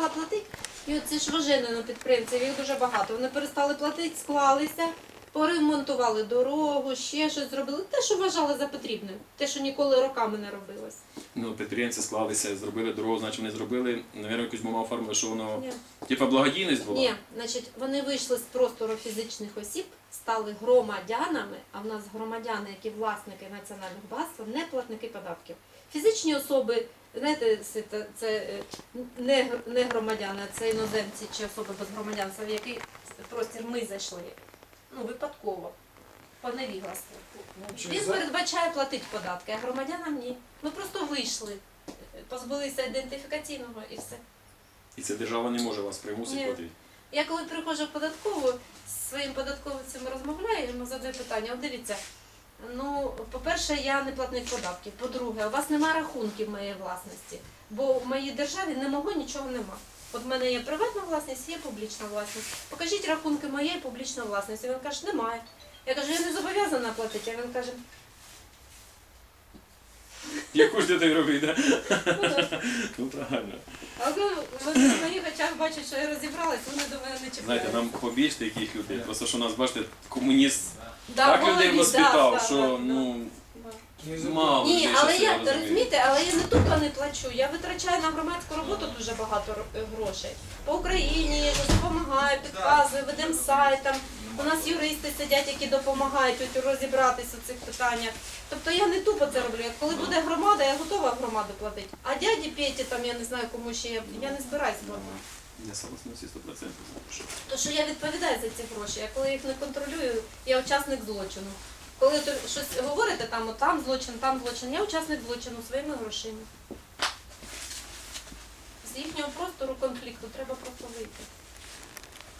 перестала платити, і оці ж воженено підприємців, їх дуже багато. Вони перестали платити, склалися, поремонтували дорогу, ще щось зробили. Те, що вважали за потрібне, те, що ніколи роками не робилось. Ну, підприємці склалися, зробили дорогу, значить вони зробили, навірно, якусь бумагу оформили, що воно Ні. типа благодійність була. Ні, значить, вони вийшли з простору фізичних осіб, стали громадянами, а в нас громадяни, які власники національного багатства, не платники податків. Фізичні особи, знаєте, це, це не, не громадяни, а це іноземці чи особи без громадянства, в який простір ми зайшли. Ну, випадково. По невігластву. Він за- передбачає платити податки, а громадянам ні. Ми просто вийшли, е, позбулися ідентифікаційного і все. І це держава не може вас примусити Ні. платити. Я коли приходжу в податкову, з своїм податковцем розмовляю, йому задаю питання, от дивіться, ну, по-перше, я не платник податків. По-друге, у вас немає рахунків моєї власності, бо в моїй державі не мого нічого нема. От в мене є приватна власність, є публічна власність. Покажіть рахунки моєї публічної власності. Він каже, немає. Я кажу, я не зобов'язана платити. А він каже, Яку ж ти так робити, да? ну. Ну правильно. а коли вони в моїх очах бачать, що я розібралась, вони до мене не чіпляють. Знаєте, нам побільш таких людей. Просто що нас, бачите, комуніст Да, так в людей воспитав, да, да, що да, ну да. Мало Ні, людей але я розумієте, але я не тупо не плачу. Я витрачаю на громадську роботу дуже багато грошей. По Україні допомагаю, підказую, ведемо сайт. Там. У нас юристи сидять, які допомагають от розібратися у цих питаннях. Тобто я не тупо це роблю. Коли буде громада, я готова громаду платити. А дяді Петі, там я не знаю кому ще я, я не збираюсь платити. Я согласен всі 100% то що я відповідаю за ці гроші. Я коли їх не контролюю, я учасник злочину. Коли ви щось говорите, там от там злочин, там злочин, я учасник злочину своїми грошима. З їхнього простору конфлікту треба просто вийти.